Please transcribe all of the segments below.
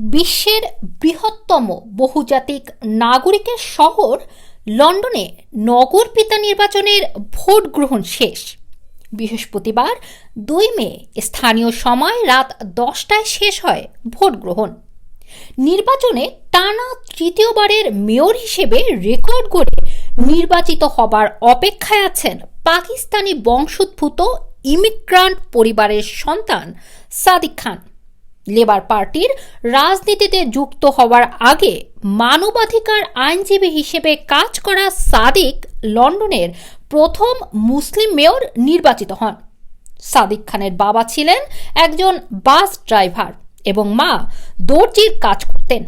বিশ্বের বৃহত্তম বহুজাতিক নাগরিকের শহর লন্ডনে নগর পিতা নির্বাচনের ভোট গ্রহণ শেষ। বৃহস্পতিবার দুই মে স্থানীয় সময় রাত দশটায় শেষ হয় ভোট গ্রহণ। নির্বাচনে টানা তৃতীয়বারের মেয়র হিসেবে রেকর্ড গড়ে নির্বাচিত হবার অপেক্ষায় আছেন পাকিস্তানি বংশোদ্ভূত ইমিগ্রান্ট পরিবারের সন্তান সাদিক খান। লেবার পার্টির রাজনীতিতে যুক্ত হওয়ার আগে মানবাধিকার আইনজীবী হিসেবে কাজ করা সাদিক লন্ডনের প্রথম মুসলিম মেয়র নির্বাচিত হন। সাদিক খানের বাবা ছিলেন একজন বাস ড্রাইভার এবং মা দর্জির কাজ করতেন।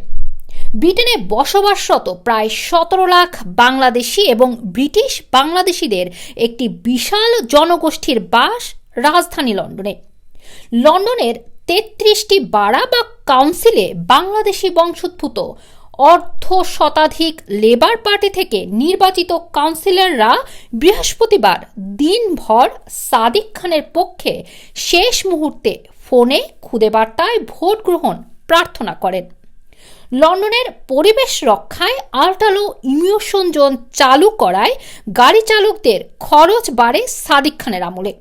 ব্রিটেনে বসবাসরত প্রায় সতেরো লাখ বাংলাদেশি এবং ব্রিটিশ বাংলাদেশিদের একটি বিশাল জনগোষ্ঠীর বাস রাজধানী লন্ডনে। লন্ডনের তেত্রিশটি বাড়া বা কাউন্সিলে বাংলাদেশি বংশোদ্ভূত অর্ধ শতাধিক লেবার পার্টি থেকে নির্বাচিত কাউন্সিলররা বৃহস্পতিবার দিনভর সাদিক খানের পক্ষে শেষ মুহূর্তে ফোনে খুদে বার্তায় ভোট গ্রহণ প্রার্থনা করেন। লন্ডনের পরিবেশ রক্ষায় আল্টালো ইমিউশন জোন চালু করায় গাড়ি চালকদের খরচ বাড়ে সাদিক খানের আমলে।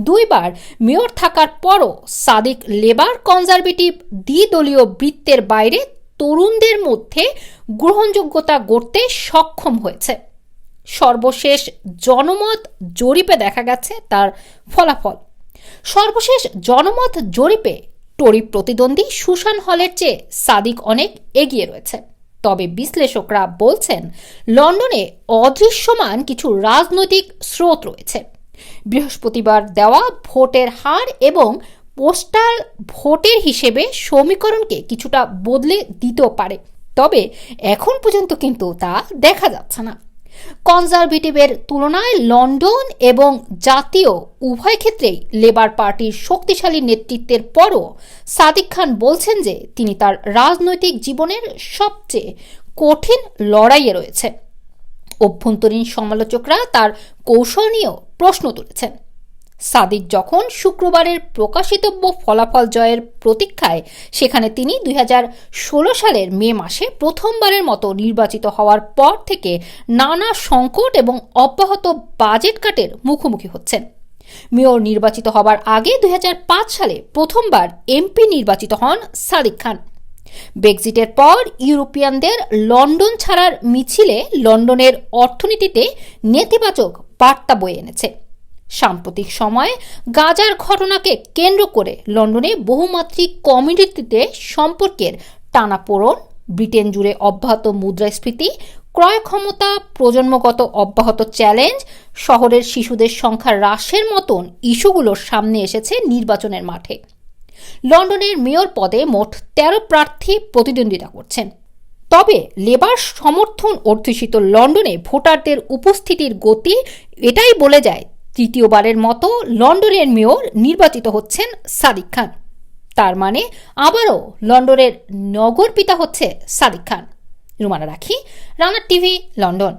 দুইবার মেয়র থাকার পরও সাদিক লেবার কনজারভেটিভ দ্বিদলীয় বৃত্তের বাইরে তরুণদের মধ্যে গ্রহণযোগ্যতা গড়তে সক্ষম হয়েছে। সর্বশেষ জনমত জরিপে দেখা গেছে তার ফলাফল। সর্বশেষ জনমত জরিপে টরি প্রতিদ্বন্দ্বী সুশান হলের চেয়ে সাদিক অনেক এগিয়ে রয়েছে। তবে বিশ্লেষকরা বলছেন, লন্ডনে অদৃশ্যমান কিছু রাজনৈতিক স্রোত রয়েছে। বৃহস্পতিবার দেওয়া ভোটের হার এবং পোস্টাল ভোটের হিসেবে সমীকরণকে কিছুটা বদলে দিতেও পারে। তবে এখন পর্যন্ত কিন্তু তা দেখা যাচ্ছে না। কনজারভেটিভের তুলনায় লন্ডন এবং জাতীয় উভয় ক্ষেত্রেই লেবার পার্টির শক্তিশালী নেতৃত্বের পরও সাদিক খান বলছেন যে তিনি তার রাজনৈতিক জীবনের সবচেয়ে কঠিন লড়াইয়ে রয়েছে। অভ্যন্তরীণ সমালোচকরা তার কৌশল নিয়েও প্রশ্ন তুলেছেন। সাদিক যখন শুক্রবারের প্রকাশিতব্য ফলাফল জয়ের প্রতীক্ষায় সেখানে তিনি দুই হাজার ষোলো সালের মে মাসে প্রথমবারের মতো নির্বাচিত হওয়ার পর থেকে নানা সংকট এবং অব্যাহত বাজেট কাটের মুখোমুখি হচ্ছেন। মেয়র নির্বাচিত হবার আগে দুই হাজার পাঁচ সালে প্রথমবার এমপি নির্বাচিত হন সাদিক খান। ব্রেক্সিটের পর ইউরোপিয়ানদের লন্ডন ছাড়ার মিছিলে লন্ডনের অর্থনীতিতে নেতিবাচক বার্তা বয়ে এনেছে। সাম্প্রতিক সময়ে গাজার ঘটনাকে কেন্দ্র করে লন্ডনে বহুমাত্রিক কমিউনিটিতে সম্পর্কের টানাপোড়ন, ব্রিটেন জুড়ে অব্যাহত মুদ্রাস্ফীতি, ক্রয় ক্ষমতা, প্রজন্মগত অব্যাহত চ্যালেঞ্জ, শহরের শিশুদের সংখ্যা হ্রাসের মতন ইস্যুগুলোর সামনে এসেছে নির্বাচনের মাঠে। লন্ডনের মেয়র পদে মোট তেরো প্রার্থী প্রতিদ্বন্দ্বিতা করছেন। তবে লেবার সমর্থন অধ্যুষিত লন্ডনে ভোটারদের উপস্থিতির গতি এটাই বলে যায় তৃতীয়বারের মতো লন্ডনের মেয়র নির্বাচিত হচ্ছেন সাদিক খান। তার মানে আবারও লন্ডনের নগর পিতা হচ্ছে সাদিক খান। রুমানা রাখি রানার টিভি, লন্ডন।